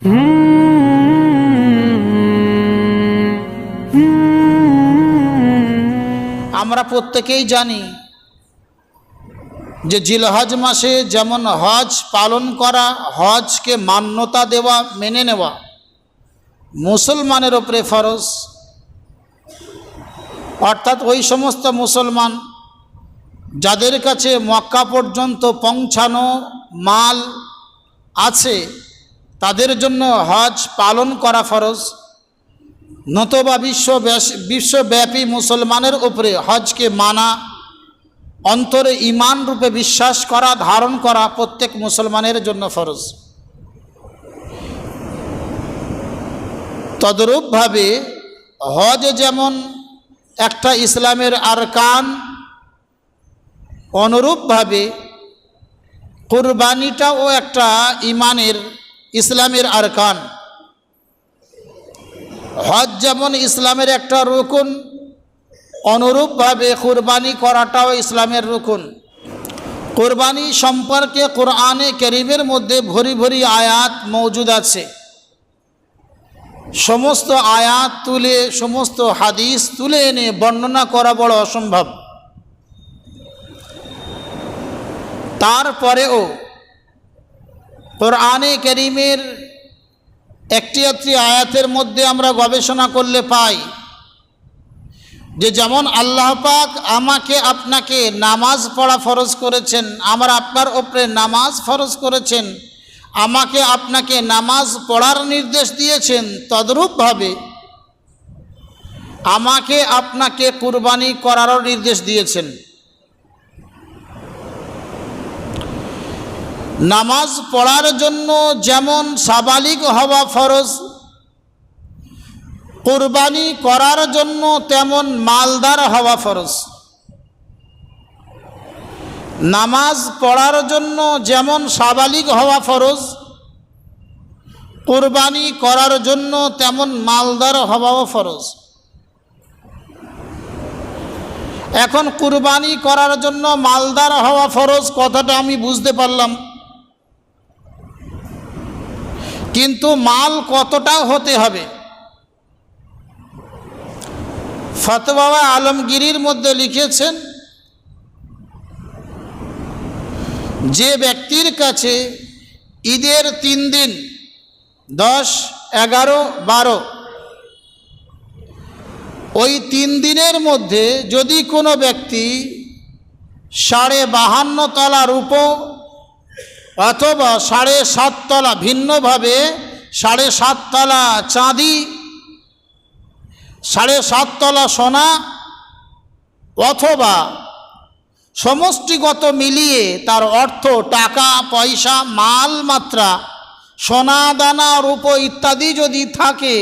আমরা প্রত্যেকেই জানি যে জিলহজ মাসে যেমন হজ পালন করা, হজকে মান্যতা দেওয়া, মেনে নেওয়া মুসলমানের ওপরে ফরজ। অর্থাৎ ওই সমস্ত মুসলমান যাদের কাছে মক্কা পর্যন্ত পৌঁছানো মাল আছে তাদের জন্য হজ পালন করা ফরজ। নতবা বিশ্ব বিশ্বব্যাপী মুসলমানের উপরে হজকে মানা, অন্তরে ইমান রূপে বিশ্বাস করা, ধারণ করা প্রত্যেক মুসলমানের জন্য ফরজ। তদরূপভাবে হজ যেমন একটা ইসলামের আরকান, অনুরূপভাবে কোরবানিটাও একটা ইমানের ইসলামের আরকান। হজ যেমন ইসলামের একটা রুকুন, অনুরূপভাবে কোরবানি করাটাও ইসলামের রুকুন। কোরবানি সম্পর্কে কোরআনে করিমের মধ্যে ভরি ভরি আয়াত মজুদ আছে। সমস্ত আয়াত তুলে, সমস্ত হাদিস তুলে এনে বর্ণনা করা বড় অসম্ভব। তারপরেও কোরআনে করিমের একটি একটি আয়াতের মধ্যে আমরা গবেষণা করলে পাই যে যেমন আল্লাহ পাক আমাকে আপনাকে নামাজ পড়া ফরজ করেছেন, আমার আপনার ওপরে নামাজ ফরজ করেছেন, আমাকে আপনাকে নামাজ পড়ার নির্দেশ দিয়েছেন তদরূপভাবে আমাকে আপনাকে কুরবানি করারও নির্দেশ দিয়েছেন। নামাজ পড়ার জন্য যেমন সাবালিক হওয়া ফরজ, কোরবানি করার জন্য তেমন মালদার হওয়া ফরজ। নামাজ পড়ার জন্য যেমন সাবালিক হওয়া ফরজ, কোরবানি করার জন্য তেমন মালদার হওয়াও ফরজ। এখন কুরবানি করার জন্য মালদার হওয়া ফরজ কথাটা আমি বুঝতে পারলাম। কিন্তু মাল কতটা হতে হবে? ফতবাবা আলমগিরির মধ্যে লিখেছেন, যে ব্যক্তির কাছে ঈদের তিন দিন, দশ, এগারো, বারো, ওই তিন দিনের মধ্যে যদি কোনো ব্যক্তি সাড়ে বাহান্ন তলা রূপো অথবা সাড়ে সাততলা, ভিন্নভাবে সাড়ে সাততলা চাঁদি, সাড়ে সাততলা সোনা, অথবা সমষ্টিগত মিলিয়ে তার অর্থ টাকা, পয়সা, মাল মাত্রা, সোনা, দানা, রূপ ইত্যাদি যদি থাকে,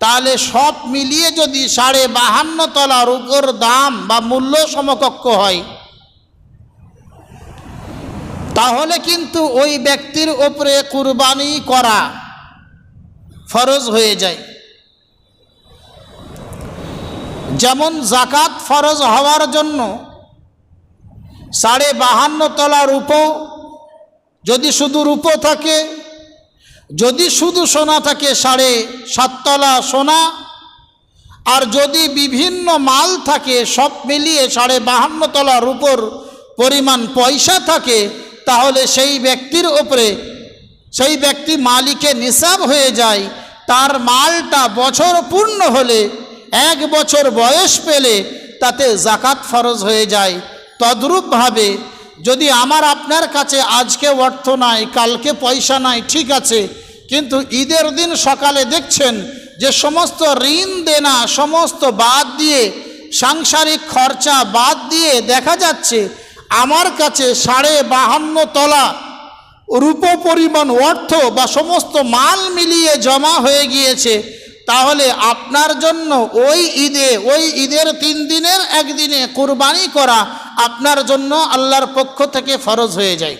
তাহলে সব মিলিয়ে যদি সাড়ে বাহান্ন তলা রূপর দাম বা মূল্য সমকক্ষ হয়। তাহলে কিন্তু ওই ব্যক্তির ওপরে কুরবানি করা ফরজ হয়ে যায়। যেমন জাকাত ফরজ হওয়ার জন্য সাড়ে বাহান্ন তলা রূপো, যদি শুধু রূপো থাকে, যদি শুধু সোনা থাকে, সাড়ে সাততলা সোনা, আর যদি বিভিন্ন মাল থাকে, সব মিলিয়ে সাড়ে বাহান্ন তলা রূপোর পরিমাণ পয়সা থাকে তাহলে সেই ব্যক্তির ওপরে সেই ব্যক্তি মালিকে নিসাব হয়ে যায়, তার মালটা বছর পূর্ণ হলে, এক বছর বয়স পেলে তাতে জাকাত ফরজ হয়ে যায়। তদ্রূপভাবে যদি আমার আপনার কাছে আজকে অর্থ নাই, কালকে পয়সা নাই, ঠিক আছে, কিন্তু ঈদের দিন সকালে দেখছেন যে সমস্ত ঋণ দেনা, সমস্ত বাদ দিয়ে, সাংসারিক খরচা বাদ দিয়ে দেখা যাচ্ছে আমার কাছে সাড়ে বাহান্ন তলা রূপ পরিমাণ অর্থ বা সমস্ত মাল মিলিয়ে জমা হয়ে গিয়েছে, তাহলে আপনার জন্য ওই ঈদে, ওই ঈদের তিন দিনের একদিনে কোরবানি করা আপনার জন্য আল্লাহর পক্ষ থেকে ফরজ হয়ে যায়।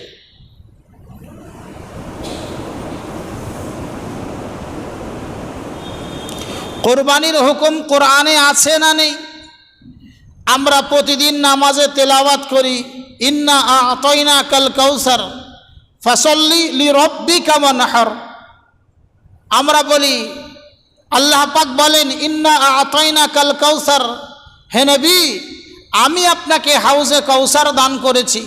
কোরবানির হুকুম কোরআনে আছে না নেই? আমরা প্রতিদিন নামাজে তেলাওয়াত করি, ইন্না আতইনা কাল কৌসার ফসল্লি লি রব্বি কামানহার আমরা বলি, আল্লাহ পাক বলেন, ইন্না আতাইনা কাল কাউসার। হে নবী, আমি আপনাকে হাউজে কৌসার দান করেছি,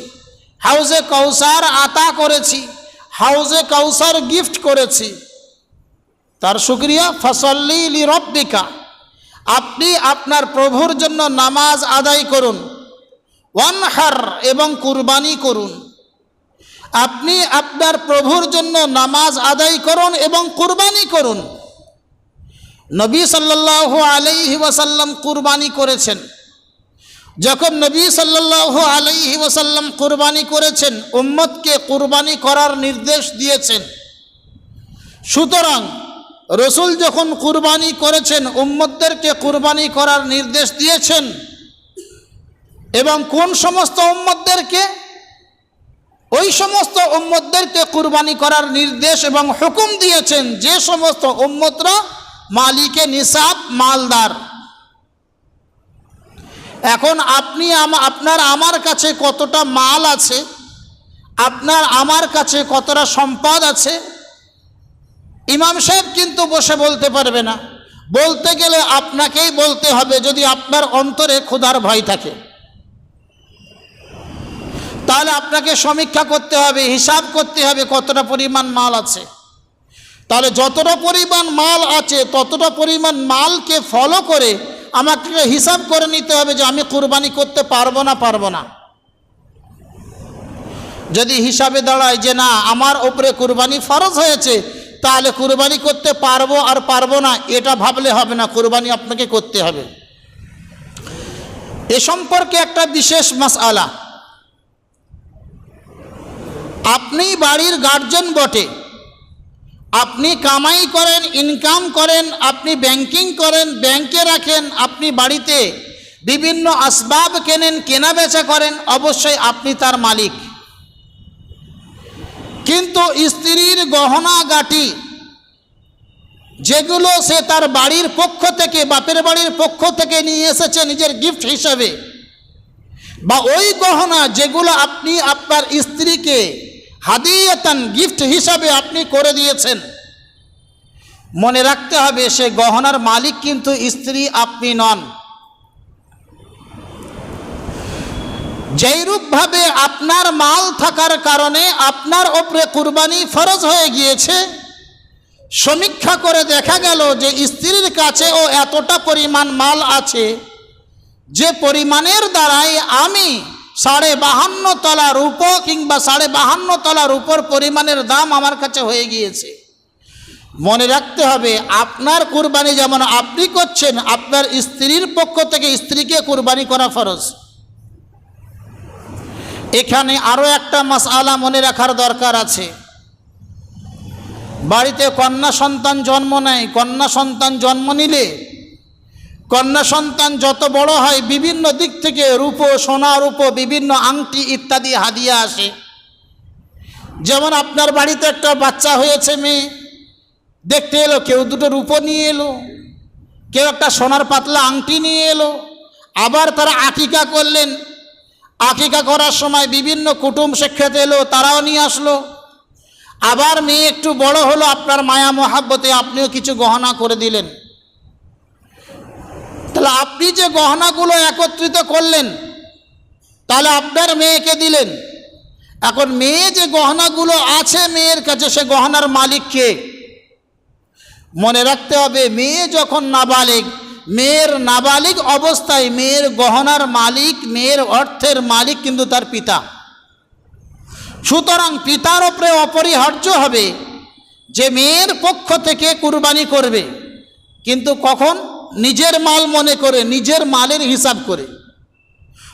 হাউজে কৌসার আতা করেছি, হাউজে কৌসার গিফট করেছি। তার শুক্রিয়া, ফসল্লি লি রব্বিকা আপনি আপনার প্রভুর জন্য নামাজ আদায় করুন। ওয়ানহার এবং কুরবানি করুন। আপনি আপনার প্রভুর জন্য নামাজ আদায় করুন এবং কুরবানি করুন। নবী সাল্লাল্লাহু আলাইহি ওয়াসাল্লাম কুরবানি করেছেন। যখন নবী সাল্লাল্লাহু আলাইহি ওয়াসাল্লাম কুরবানি করেছেন, উম্মতকে কুরবানি করার নির্দেশ দিয়েছেন। সুতরাং রসুল যখন কুরবানি করেছেন উম্মদদেরকে কুরবানি করার নির্দেশ দিয়েছেন, এবং কোন সমস্ত উম্মতদেরকে? ওই সমস্ত উম্মতদেরকে কুরবানি করার নির্দেশ এবং হুকুম দিয়েছেন, যে সমস্ত উম্মতরা মালিকে নিসাব মালদার। এখন আপনি আপনার আমার কাছে কতটা মাল আছে, আপনার আমার কাছে কতটা সম্পদ আছে ইমাম সাহেব কিন্তু বসে বলতে পারবে না। বলতে গেলে আপনাকেই বলতে হবে যদি আপনার অন্তরে ক্ষুধার ভয় থাকে। তাহলে আপনাকে সমীক্ষা করতে হবে, হিসাব করতে হবে কতটা পরিমাণ মাল আছে। তাহলে যতটা পরিমাণ মাল আছে, ততটা পরিমাণ মালকে ফলো করে আমাকে হিসাব করে নিতে হবে যে আমি কুরবানি করতে পারব না পারব না। যদি হিসাবে দাঁড়ায় যে না, আমার ওপরে কুরবানি ফরজ হয়েছে তাহলে কুরবানি করতে পারব আর পারব না, এটা ভাবলে হবে না, কুরবানি আপনাকে করতে হবে। এ সম্পর্কে একটা বিশেষ মাসআলা। আপনি বাড়ির গার্জেন বটে, আপনি কামাই করেন ইনকাম করেন, আপনি ব্যাংকিং করেন ব্যাংকে রাখেন, আপনি বাড়িতে বিভিন্ন আসবাব কেনেন কেনা বেচা করেন, অবশ্যই আপনি তার মালিক। কিন্তু স্ত্রীর গহনা গাটি যেগুলো সে তার বাড়ির পক্ষ থেকে, বাপের বাড়ির পক্ষ থেকে নিয়ে এসেছে নিজের গিফট হিসাবে, বা ওই গহনা যেগুলো আপনি আপনার স্ত্রীকে হাদিয়াতান গিফট হিসাবে আপনি করে দিয়েছেন। মনে রাখতে হবে, সে গহনার মালিক কিন্তু স্ত্রী আপনি নন। যেইরূপভাবে আপনার মাল থাকার কারণে আপনার ওপরে কুরবানি ফরজ হয়ে গিয়েছে, সমীক্ষা করে দেখা গেল যে স্ত্রীর কাছেও এতটা পরিমাণ মাল আছে যে পরিমাণের দ্বারাই আমি সাড়ে বাহান্ন তলা রূপো কিংবা সাড়ে বাহান্ন তলা উপর পরিমাণের দাম আমার কাছে হয়ে গিয়েছে। মনে রাখতে হবে, আপনার কুরবানি যেমন আপনি করছেন, আপনার স্ত্রীর পক্ষ থেকে স্ত্রীকে কুরবানি করা ফরজ। এখানে আরও একটা মাসআলা মনে রাখার দরকার আছে। বাড়িতে কন্যা সন্তান জন্ম নেয়, কন্যা সন্তান জন্ম নিলে কন্যা সন্তান যত বড় হয়, বিভিন্ন দিক থেকে রূপ, সোনা রূপ, বিভিন্ন আংটি ইত্যাদি হাদিয়া আসে। যেমন আপনার বাড়িতে একটা বাচ্চা হয়েছে মেয়ে, দেখতে এলো, কেউ দুটো রূপো নিয়ে এলো, কেউ একটা সোনার পাতলা আংটি নিয়ে এলো, আবার তারা আকিকা করলেন আকিকা করার সময় বিভিন্ন কুটুম সেক্ষেত্রে এলো, তারাও নিয়ে আসলো। আবার মেয়ে একটু বড় হলো, আপনার মায়া মহাব্বতে আপনিও কিছু গহনা করে দিলেন। তাহলে আপনি যে গহনাগুলো একত্রিত করলেন, তাহলে আপনার মেয়েকে দিলেন। এখন মেয়ে যে গহনাগুলো আছে মেয়ের কাছে, সে গহনার মালিককে মনে রাখতে হবে, মেয়ে যখন নাবালিক মেয়ের নাবালিক অবস্থায় মেয়ের গহনার মালিক, মেয়ের অর্থের মালিক কিন্তু তার পিতা। সুতরাং পিতার ওপরে অপরিহার্য হবে যে মেয়ের পক্ষ থেকে কুরবানি করবে, কিন্তু কখন? নিজের মাল মনে করে, নিজের মালের হিসাব করে।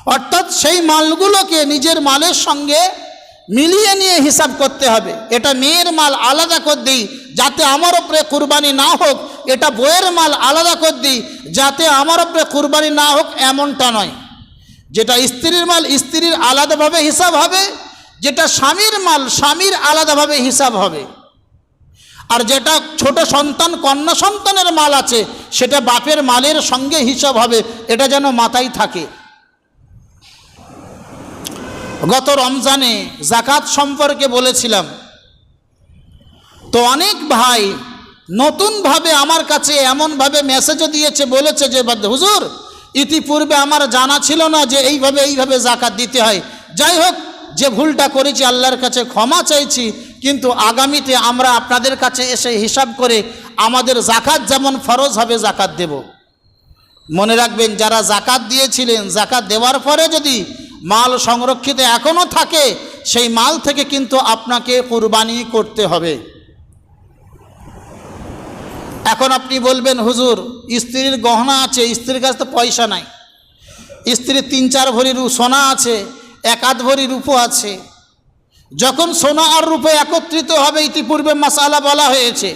অর্থাৎ সেই মালগুলোকে নিজের মালের সঙ্গে মিলিয়ে নিয়ে হিসাব করতে হবে। এটা মেয়ের মাল আলাদা করে দিই, যাতে আমার ওপরে কুরবানি না হোক, এটা বইয়ের মাল আলাদা করে দিই, যাতে আমার ওপরে কুরবানি না হোক, এমনটা নয়। যেটা স্ত্রীর মাল, স্ত্রীর আলাদাভাবে হিসাব হবে, যেটা স্বামীর মাল, স্বামীর আলাদাভাবে হিসাব হবে। আর যেটা ছোট সন্তান, কন্যা সন্তানের মাল আছে, সেটা বাপের মালের সঙ্গে হিসাব হবে, এটা যেন মাথায় থাকে। গত রমজানে জাকাত সম্পর্কে বলেছিলাম। তো অনেক ভাই নতুনভাবে আমার কাছে এমনভাবে মেসেজও দিয়েছে, বলেছে যে হুজুর, ইতিপূর্বে আমার জানা ছিল না যে এইভাবে এইভাবে জাকাত দিতে হয়। যাই হোক, যে ভুলটা করেছি আল্লাহর কাছে ক্ষমা চাইছি, কিন্তু আগামীতে আমরা আপনাদের কাছে এসে হিসাব করে আমাদের জাকাত যেমন ফরজ হবে জাকাত দেব। মনে রাখবেন, যারা জাকাত দিয়েছিলেন জাকাত দেওয়ার পরে যদি মাল সংরক্ষিত এখনও থাকে, সেই মাল থেকে কিন্তু আপনাকে কুরবানি করতে হবে। এখন আপনি বলবেন, হুজুর, স্ত্রীর গহনা আছে, স্ত্রীর কাছে তো পয়সা নাই। স্ত্রীর তিন চার ভরি সোনা আছে, এক আধ ভরি রূপো আছে। যখন সোনা আর রূপে একত্রিত হবে, ইতিপূর্বে মশালা বলা হয়েছে,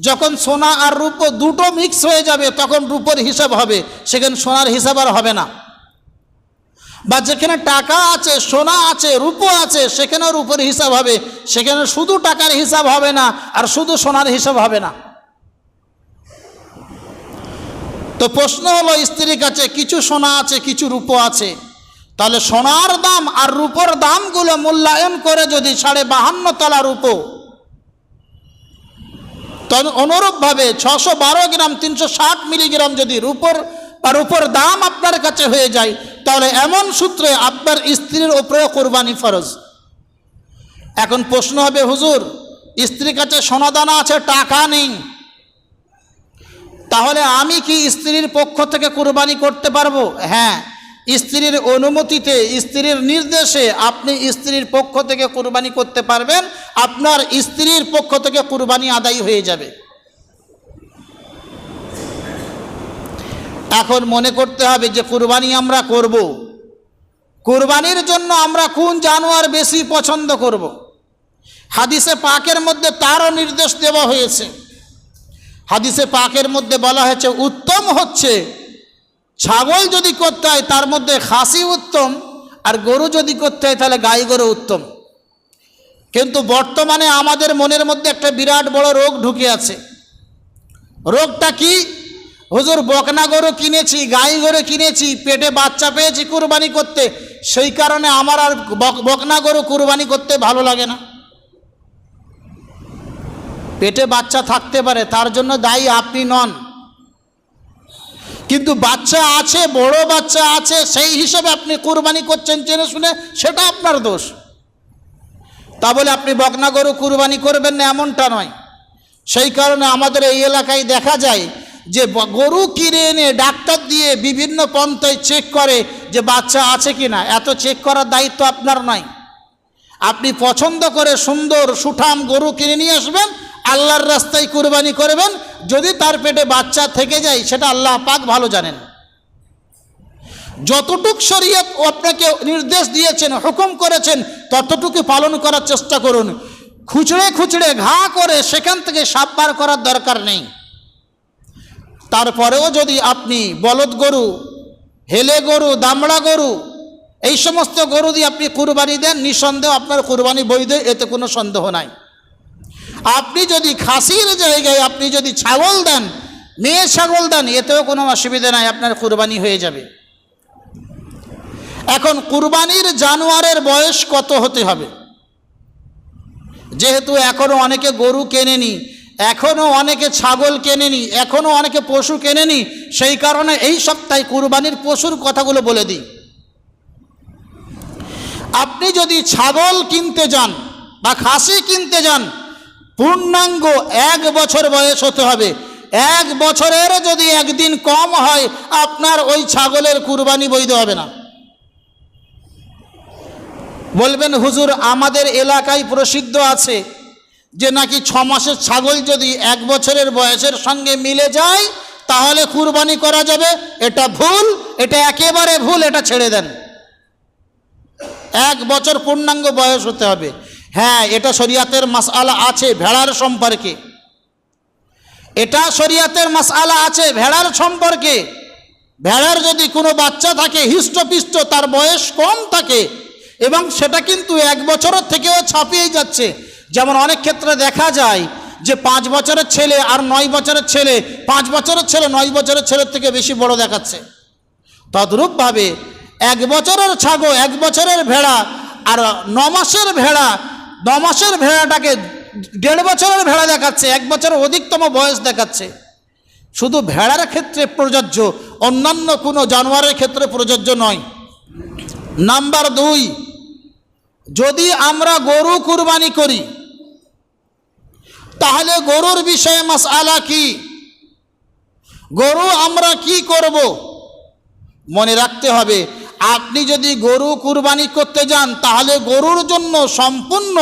যখন সোনা আর রূপ দুটো মিক্স হয়ে যাবে, তখন রূপোর হিসাব হবে। সেখানে সোনার হিসাব আর হবে না। বা যেখানে টাকা আছে, সোনা আছে, রূপো আছে, সেখানেও রূপোর হিসাব হবে। সেখানে শুধু টাকার হিসাব হবে না, আর শুধু সোনার হিসাব হবে না। তো প্রশ্ন হলো, স্ত্রীর কাছে কিছু সোনা আছে, কিছু রূপো আছে। তাহলে সোনার দাম আর রূপোর দামগুলো মূল্যায়ন করে যদি সাড়ে বাহান্ন তলা রূপো তখন অনুরূপভাবে ছশো বারো গ্রাম, তিনশো ষাট মিলিগ্রাম যদি রূপোর বা রূপোর দাম আপনার কাছে হয়ে যায়, তাহলে এমন সূত্রে আপনার স্ত্রীর ওপরেও কোরবানি ফরজ। এখন প্রশ্ন হবে, হুজুর, স্ত্রীর কাছে সোনাদানা আছে, টাকা নেই। তাহলে আমি কি স্ত্রীর পক্ষ থেকে কুরবানি করতে পারব? হ্যাঁ স্ত্রীর অনুমতিতে, স্ত্রীর নির্দেশে আপনি স্ত্রীর পক্ষ থেকে কুরবানি করতে পারবেন, আপনার স্ত্রীর পক্ষ থেকে কুরবানি আদায় হয়ে যাবে। এখন মনে করতে হবে যে কুরবানি আমরা করব। কুরবানির জন্য আমরা কোন জানোয়ার বেশি পছন্দ করব। হাদিসে পাকের মধ্যে তারও নির্দেশ দেওয়া হয়েছে। হাদিসে পাকের মধ্যে বলা হয়েছে, উত্তম হচ্ছে ছাগল যদি করতে হয়, তার মধ্যে খাসি উত্তম, আর গরু যদি করতে হয়, তাহলে গাই গরু উত্তম। কিন্তু বর্তমানে আমাদের মনের মধ্যে একটা বিরাট বড় রোগ ঢুকে আছে। রোগটা কি? হুজুর বকনা গরু কিনেছি, গাই গরু কিনেছি, পেটে বাচ্চা পেয়েছি কুরবানি করতে। সেই কারণে আমার আর বক- বকনা গরু কুরবানি করতে ভালো লাগে না। পেটে বাচ্চা থাকতে পারে, তার জন্য দায়ী আপনি নন। কিন্তু বাচ্চা আছে, বড় বাচ্চা আছে, সেই হিসেবে আপনি কুরবানি করছেন জেনে শুনে, সেটা আপনার দোষ। তা বলে আপনি বকনা গরু কুরবানি করবেন না, এমনটা নয়। সেই কারণে আমাদের এই এলাকায় দেখা যায় যে গরু কিনে এনে ডাক্তার দিয়ে বিভিন্ন পন্থায় চেক করে যে বাচ্চা আছে কি না এত চেক করার দায়িত্ব আপনার নয়। আপনি পছন্দ করে সুন্দর সুঠাম গরু কিনে নিয়ে আসবেন, আল্লাহর রাস্তায় কুরবানি করবেন, যদি তার পেটে বাচ্চা থেকে যায়, সেটা আল্লাহ পাক ভালো জানেন। যতটুক শরীয়ত আপনাকে নির্দেশ দিয়েছেন, হুকুম করেছেন, ততটুকু পালন করার চেষ্টা করুন। খুচড়ে খুচড়ে ঘা করে সেখান থেকে সাপ বার করার দরকার নেই। তারপরেও যদি আপনি বলদ গরু, হেলে গরু, দামড়া গরু, এই সমস্ত গরু দিয়ে আপনি কুরবানি দেন, নিঃসন্দেহ আপনার কুরবানি বৈধ, এতে কোনো সন্দেহ নাই। আপনি যদি খাসির জায়গায় আপনি যদি ছাগল দেন, মেয়ে ছাগল দেন, এতেও কোনো অসুবিধা নাই, আপনার কুরবানি হয়ে যাবে। এখন কুরবানির জানোয়ারের বয়স কত হতে হবে? যেহেতু এখনও অনেকে গরু কেনেনি এখনও অনেকে ছাগল কেনেনি এখনও অনেকে পশু কেনেনি, সেই কারণে এই সপ্তাহে কুরবানির পশুর কথাগুলো বলে দিই। আপনি যদি ছাগল কিনতে যান বা খাসি কিনতে যান, পূর্ণাঙ্গ এক বছর বয়স হতে হবে। এক বছরের যদি একদিন কম হয়, আপনার ওই ছাগলের কুরবানি বৈধ হবে না। বলবেন, হুজুর, আমাদের এলাকায় প্রসিদ্ধ আছে যে নাকি ছ মাসের ছাগল যদি এক বছরের বয়সের সঙ্গে মিলে যায়, তাহলে কুরবানি করা যাবে। এটা ভুল, এটা একেবারে ভুল, এটা ছেড়ে দেন। এক বছর পূর্ণাঙ্গ বয়স হতে হবে। হ্যাঁ এটা শরিয়াতের মাসআলা আছে, ভেড়ার সম্পর্কে। এটা শরিয়াতের মাসআলা আছে, ভেড়ার সম্পর্কে। ভেড়ার যদি কোনো বাচ্চা থাকে, হিষ্টপিষ্ট, তার বয়স কম থাকে, এবং সেটা কিন্তু এক বছরের থেকেও ছাপিয়ে যাচ্ছে। যেমন অনেক ক্ষেত্রে দেখা যায় যে পাঁচ বছরের ছেলে আর নয় বছরের ছেলে, পাঁচ বছরের ছেলে নয় বছরের ছেলের থেকে বেশি বড় দেখাচ্ছে। তদ্রূপভাবে এক বছরের ছাগল, এক বছরের ভেড়া আর ন মাসের ভেড়া, ন মাসের ভেড়াটাকে দেড় বছরের ভেড়া দেখাচ্ছে, এক বছরের অধিকতম বয়স দেখাচ্ছে। শুধু ভেড়ার ক্ষেত্রে প্রযোজ্য, অন্যান্য কোনো জানোয়ারের ক্ষেত্রে প্রযোজ্য নয়। নাম্বার দুই, যদি আমরা গরু কুরবানি করি তাহলে গরুর বিষয়ে মাস আলা কি? গরু আমরা কি করব? মনে রাখতে হবে, আপনি যদি গরু কুরবানি করতে যান, তাহলে গরুর জন্য সম্পূর্ণ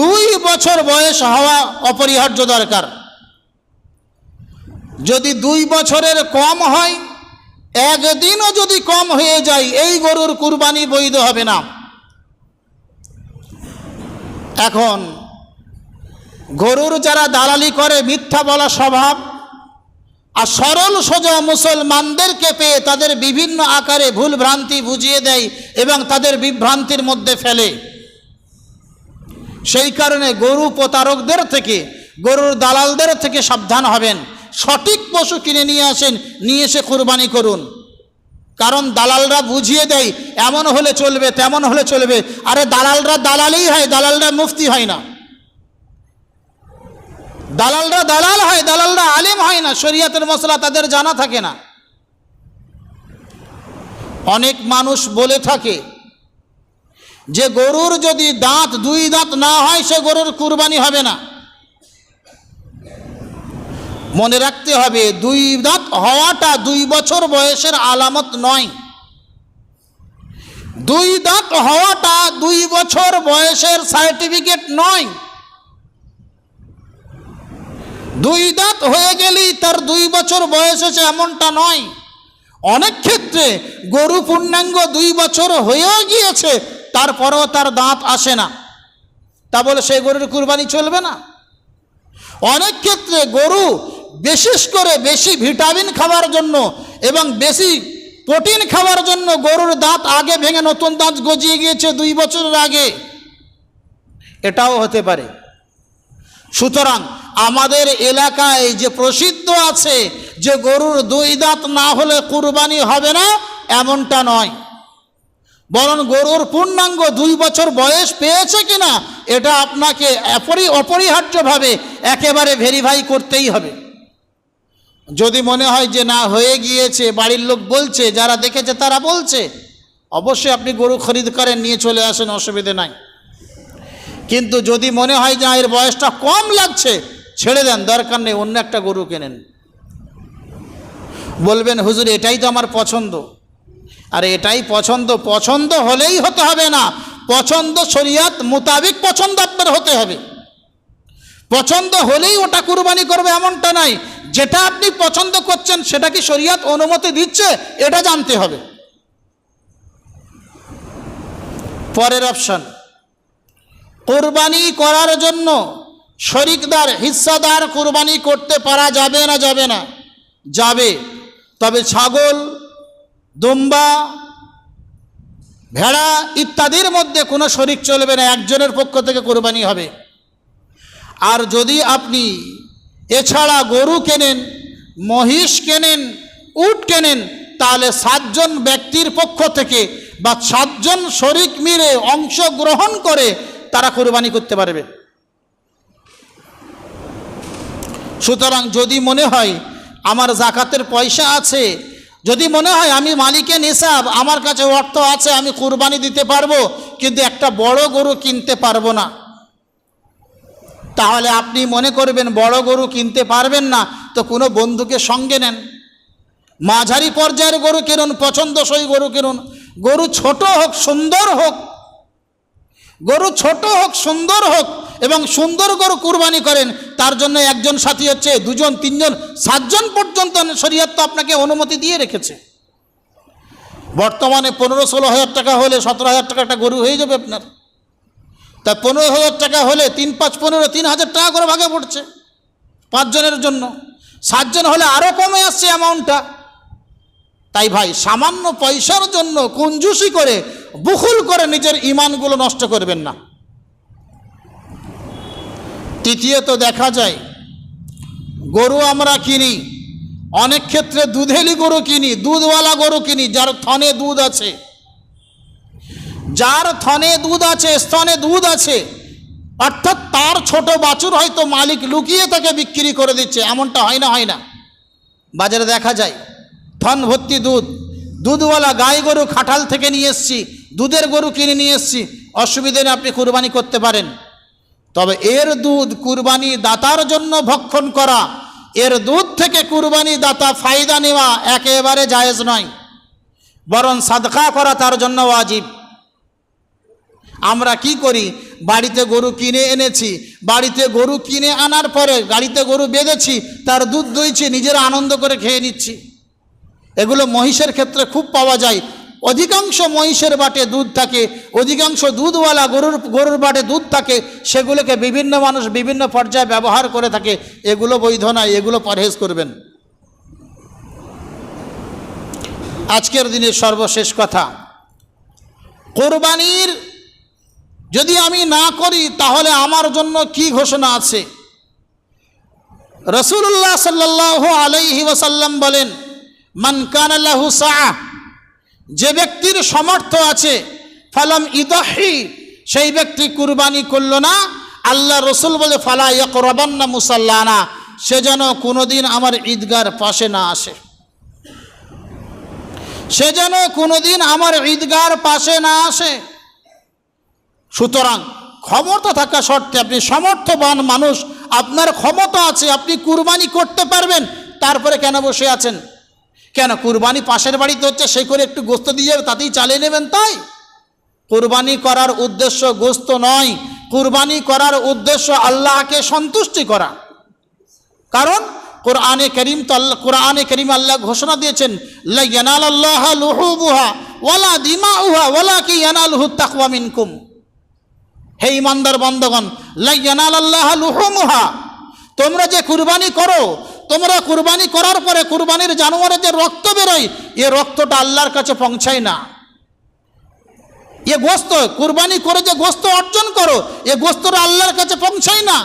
দুই বছর বয়স হওয়া অপরিহার্য দরকার। যদি দুই বছরের কম হয়, একদিনও যদি কম হয়ে যায়, এই গরুর কুরবানি বৈধ হবে না। এখন গরুর যারা দালালি করে, মিথ্যা বলা স্বভাব, আর সরল সোজা মুসলমানদেরকে পেয়ে তাদের বিভিন্ন আকারে ভুল ভ্রান্তি বুঝিয়ে দেয় এবং তাদের বিভ্রান্তির মধ্যে ফেলে। সেই কারণে গরু প্রতারকদের থেকে, গরুর দালালদের থেকে সাবধান হবেন। সঠিক পশু কিনে নিয়ে আসেন, নিয়ে এসে কোরবানি করুন। কারণ দালালরা বুঝিয়ে দেয়, এমন হলে চলবে, তেমন হলে চলবে। আরে দালালরা দালালই হয়, দালালরা মুফতি হয় না। দালালরা দালাল হয়, দালালরা আলেম হয় না, শরিয়াতের মশলা তাদের জানা থাকে না। অনেক মানুষ বলে থাকে যে গরুর যদি দাঁত দুই দাঁত না হয়, সে গরুর কুরবানি হবে না। মনে রাখতে হবে, দুই দাঁত হওয়াটা দুই বছর বয়সের আলামত নয়। দুই দাঁত হওয়াটা দুই বছর বয়সের সার্টিফিকেট নয়। দুই দাঁত হয়ে গেলেই তার দুই বছর বয়স হয়েছে, এমনটা নয়। অনেক ক্ষেত্রে গরু পূর্ণাঙ্গ দুই বছর হয়েও গিয়েছে, তারপরেও তার দাঁত আসে না। তা বলে সেই গরুর কুরবানি চলবে না। অনেক ক্ষেত্রে গরু বিশেষ করে বেশি ভিটামিন খাওয়ার জন্য এবং বেশি প্রোটিন খাওয়ার জন্য গরুর দাঁত আগে ভেঙে নতুন দাঁত গজিয়ে গিয়েছে দুই বছরের আগে। এটাও হতে পারে। সুতরাং আমাদের এলাকায় যে প্রসিদ্ধ আছে যে গরুর দুই দাঁত না হলে কুরবানি হবে না, এমনটা নয়। বরং গরুর পূর্ণাঙ্গ দুই বছর বয়স পেয়েছে কিনা, এটা আপনাকে অপরি, অপরিহার্যভাবে একেবারে ভেরিফাই করতেই হবে। যদি মনে হয় যে না, হয়ে গিয়েছে, বাড়ির লোক বলছে, যারা দেখেছে তারা বলছে, অবশ্যই আপনি গরু খরিদ করেন নিয়ে চলে আসেন, অসুবিধে নাই। কিন্তু যদি মনে হয় যে এর বয়সটা কম লাগছে, ছেড়ে দেন, দরকার নেই, অন্য একটা গরু কেনেন। বলবেন, হুজুর, এটাই তো আমার পছন্দ। আর, এটাই পছন্দ পছন্দ হলেই হতে হবে না। পছন্দ শরিয়াত মোতাবেক পছন্দ আপনার হতে হবে। পছন্দ হলেই ওটা কুরবানি করবে, এমনটা নাই। যেটা আপনি পছন্দ করছেন, সেটা কি শরিয়াত অনুমতি দিচ্ছে, এটা জানতে হবে। পরের অপশন কোরবানি করার জন্য শরিকদার, হিস্সাদার কোরবানি করতে পারা যাবে না যাবে না। যাবে। তবে ছাগল, দুম্বা, ভেড়া ইত্যাদির মধ্যে কোনো শরিক চলবে না, একজনের পক্ষ থেকে কোরবানি হবে। আর যদি আপনি এছাড়া গরু কেনেন, মহিষ কেনেন, উট কেনেন, তাহলে সাতজন ব্যক্তির পক্ষ থেকে বা সাতজন শরিক মিলে অংশগ্রহণ করে তারা কোরবানি করতে পারবে। সুতরাং যদি মনে হয় আমার জাকাতের পয়সা আছে, যদি মনে হয় আমি মালিকের নিসাব আমার কাছে অর্থ আছে, আমি কুরবানি দিতে পারব, কিন্তু একটা বড় গরু কিনতে পারব না, তাহলে আপনি মনে করবেন বড় গরু কিনতে পারবেন না, তো কোনো বন্ধুকে সঙ্গে নেন। মাঝারি পর্যায়ের গরু কিনুন, পছন্দসই গরু কিনুন। গরু ছোট হোক, সুন্দর হোক গরু ছোট হোক, সুন্দর হোক এবং সুন্দর গরু কুরবানি করেন, তার জন্য একজন সাথী হচ্ছে, দুজন, তিনজন, সাতজন পর্যন্ত শরীয়ত তো আপনাকে অনুমতি দিয়ে রেখেছে। বর্তমানে পনেরো ষোলো হাজার টাকা হলে সতেরো হাজার টাকা একটা গরু হয়ে যাবে আপনার। তা পনেরো হাজার টাকা হলে তিন পাঁচ পনেরো, তিন হাজার টাকা করে ভাগে পড়ছে, পাঁচজনের জন্য। সাতজন হলে আরও কমে আসছে অ্যামাউন্টটা তাই ভাই, সামান্য পয়সার জন্য কুঞ্জুসি করে বুকুল করে নিজের ইমানগুলো নষ্ট করবেন না। তৃতীয়ত দেখা যায়, গরু আমরা কিনি, অনেক ক্ষেত্রে দুধেলি গরু কিনি, দুধওয়ালা গরু কিনি, যার থনে দুধ আছে। যার থনে দুধ আছে, স্তনে দুধ আছে, অর্থাৎ তার ছোট বাছুর হয়তো মালিক লুকিয়ে তাকে বিক্রি করে দিচ্ছে, এমনটা হয় না হয় না। বাজারে দেখা যায় থন ভর্তি দুধ। দুধওয়ালা গাই গরু খাটাল থেকে নিয়ে এসছি, দুধের গরু কিনে নিয়ে এসছি, অসুবিধে নেই, আপনি কুরবানি করতে পারেন। তবে এর দুধ কুরবানি দাতার জন্য ভক্ষণ করা, এর দুধ থেকে কুরবানি দাতা ফায়দা নেওয়া একেবারে জায়েজ নয়। বরং সাদকা করা তার জন্য ওয়াজিব। আমরা কি করি? বাড়িতে গরু কিনে এনেছি, বাড়িতে গরু কিনে আনার পরে গাড়িতে গরু বেঁধেছি, তার দুধ দইছি, নিজেরা আনন্দ করে খেয়ে নিচ্ছি। এগুলো মহিষের ক্ষেত্রে খুব পাওয়া যায়। অধিকাংশ মহিষের বাটে দুধ থাকে, অধিকাংশ দুধওয়ালা গরুর গরুর বাটে দুধ থাকে, সেগুলোকে বিভিন্ন মানুষ বিভিন্ন পর্যায়ে ব্যবহার করে থাকে। এগুলো বৈধ নয়, এগুলো পরহেজ করবেন। আজকের দিনের সর্বশেষ কথা। কোরবানির যদি আমি না করি, তাহলে আমার জন্য কি ঘোষণা আছে? রসুল্লাহ সাল্লাহ আলাইহি ওসাল্লাম বলেন মান কানাল্লাহু সাহ যে ব্যক্তির সমর্থ আছে, ফালাম ইদাহি, সেই ব্যক্তি কুরবানি করল না। আল্লাহ রসুল বলে, ফালা ইয়করবান্না মুসাল্লানা, সে যেন কোনোদিন আমার ঈদগার পাশে না আসে। সে যেন কোনোদিন আমার ঈদগার পাশে না আসে। সুতরাং ক্ষমতা থাকা সত্ত্বে আপনি সমর্থবান মানুষ, আপনার ক্ষমতা আছে, আপনি কুরবানি করতে পারবেন, তারপরে কেন বসে আছেন? কেন কুরবানি পাশের বাড়িতে হচ্ছে সেই করে একটু গোস্ত দিয়ে যাবে, তাতেই চালিয়ে নেবেন তাই? কুরবানি করার উদ্দেশ্য গোস্ত নয়। কুরবানি করার উদ্দেশ্য আল্লাহকে সন্তুষ্টি করা। কারণ কোরআনে করিম তো আল্লাহ, কোরআনে করিম আল্লাহ ঘোষণা দিয়েছেন লাইয়ানাল আল্লাহ লুহুবুহা ওয়ালা দিমা উহা ওয়ালা কি ইয়ানালহু তাকওয়া মিনকুম। হে ইমানদার বন্ধগণ লাইয়ানাল আল্লাহ লুহুমুহা, তোমরা যে কুরবানি করো তোমরা কুরবানি করার পরে কুরবানির জানোয়ারের যে রক্ত বেরোয়, এ রক্তটা আল্লাহর কাছে পৌঁছায় না। এ গোস্ত, কুরবানি করে যে গোস্ত অর্জন করো, এ গোস্তটা আল্লাহর কাছে পৌঁছায় না।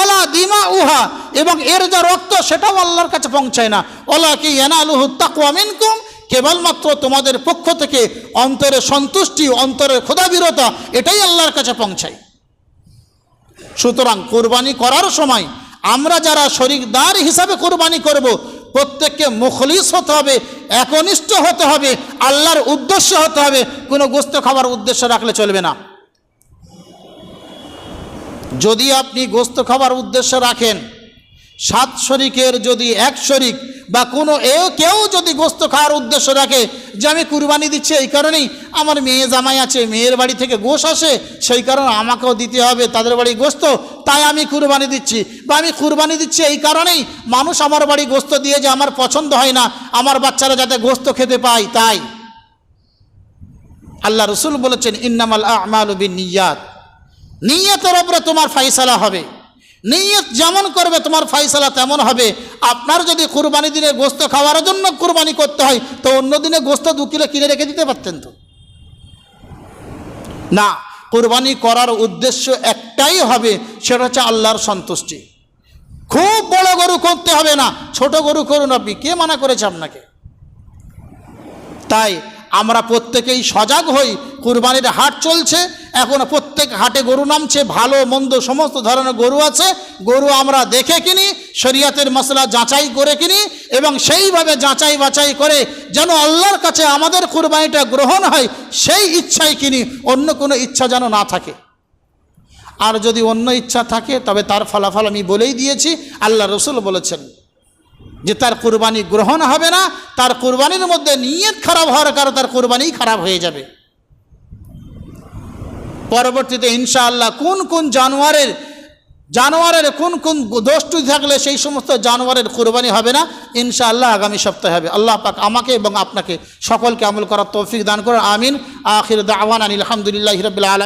ওলা দিমা উহা, এবং এর যা রক্ত, সেটাও আল্লাহর কাছে পৌঁছায় না। ওলা কি এনালুহু তাকুয়া মিনকুম, কেবলমাত্র তোমাদের পক্ষ থেকে অন্তরে সন্তুষ্টি অন্তরের ক্ষুধাবিরতা এটাই আল্লাহর কাছে পৌঁছায়। সুতরাং কোরবানি করার সময় আমরা যারা শরিকদার হিসাবে কোরবানি করব, প্রত্যেককে মুখলিস হতে হবে, একনিষ্ঠ হতে হবে, আল্লাহর উদ্দেশ্য হতে হবে, কোনো গোস্ত খাবার উদ্দেশ্য রাখলে চলবে না। যদি আপনি গোস্ত খাবার উদ্দেশ্য রাখেন সাত শরিকের যদি এক শরিক বা কোনো এও কেউ যদি গোস্ত খাওয়ার উদ্দেশ্য রাখে যে আমি কুরবানি দিচ্ছি এই কারণেই আমার মেয়ে জামাই আছে, মেয়ের বাড়ি থেকে গোশ আসে, সেই কারণে আমাকেও দিতে হবে তাদের বাড়ি গোস্ত, তাই আমি কুরবানি দিচ্ছি। বা আমি কুরবানি দিচ্ছি এই কারণেই মানুষ আমার বাড়ি গোস্ত দিয়ে যে আমার পছন্দ হয় না, আমার বাচ্চারা যাতে গোস্ত খেতে পায় তাই। আল্লাহ রসুল বলেছেন, ইন্নামাল বিন নিয়াত। নিয়তের ওপরে তোমার ফাইসালা হবে। নিয়ত যেমন করবে তোমার ফাইসালা তেমন হবে। আপনার যদি কুরবানি দিনে গোস্ত খাওয়ার জন্য কুরবানি করতে হয়, তো অন্য দিনে গোস্ত দু কিলো কিনে রেখে দিতে পারতেন তো। না, কুরবানি করার উদ্দেশ্য একটাই হবে, সেটা হচ্ছে আল্লাহর সন্তুষ্টি। খুব বড় গরু করতে হবে না, ছোট গরু করুন আপনি, কে মানা করেছে আপনাকে? তাই আমরা প্রত্যেকেই সজাগ হই, কুরবানির হাট চলছে, এখন প্রত্যেক হাটে গরু নামছে, ভালো, মন্দ সমস্ত ধরনের গরু আছে, গরু আমরা দেখে কিনি, শরিয়াতের মশলা যাচাই করে কিনি, এবং সেইভাবে যাচাই বাছাই করে যেন আল্লাহর কাছে আমাদের কুরবানিটা গ্রহণ হয়, সেই ইচ্ছাই কিনি, অন্য কোনো ইচ্ছা যেন না থাকে। আর যদি অন্য ইচ্ছা থাকে, তবে তার ফলাফল আমি বলেই দিয়েছি, আল্লাহ রসুল বলেছেন। যে তার কুরবানি গ্রহণ হবে না, তার কুরবানির মধ্যে নিয়ত খারাপ হওয়ার কারণে তার কুরবানি খারাপ হয়ে যাবে। পরবর্তীতে ইনশাআল্লাহ কোন কোন জানোয়ারের জানোয়ারের কোন কোন দোষটি থাকলে সেই সমস্ত জানোয়ারের কুরবানি হবে না, ইনশাআল্লাহ আগামী সপ্তাহে হবে। আল্লাহ পাক আমাকে এবং আপনাকে সকলকে আমল করার তৌফিক দান করেন। আমিন। আখির দাওয়ান আনিল আলহামদুলিল্লাহ রবিল আলম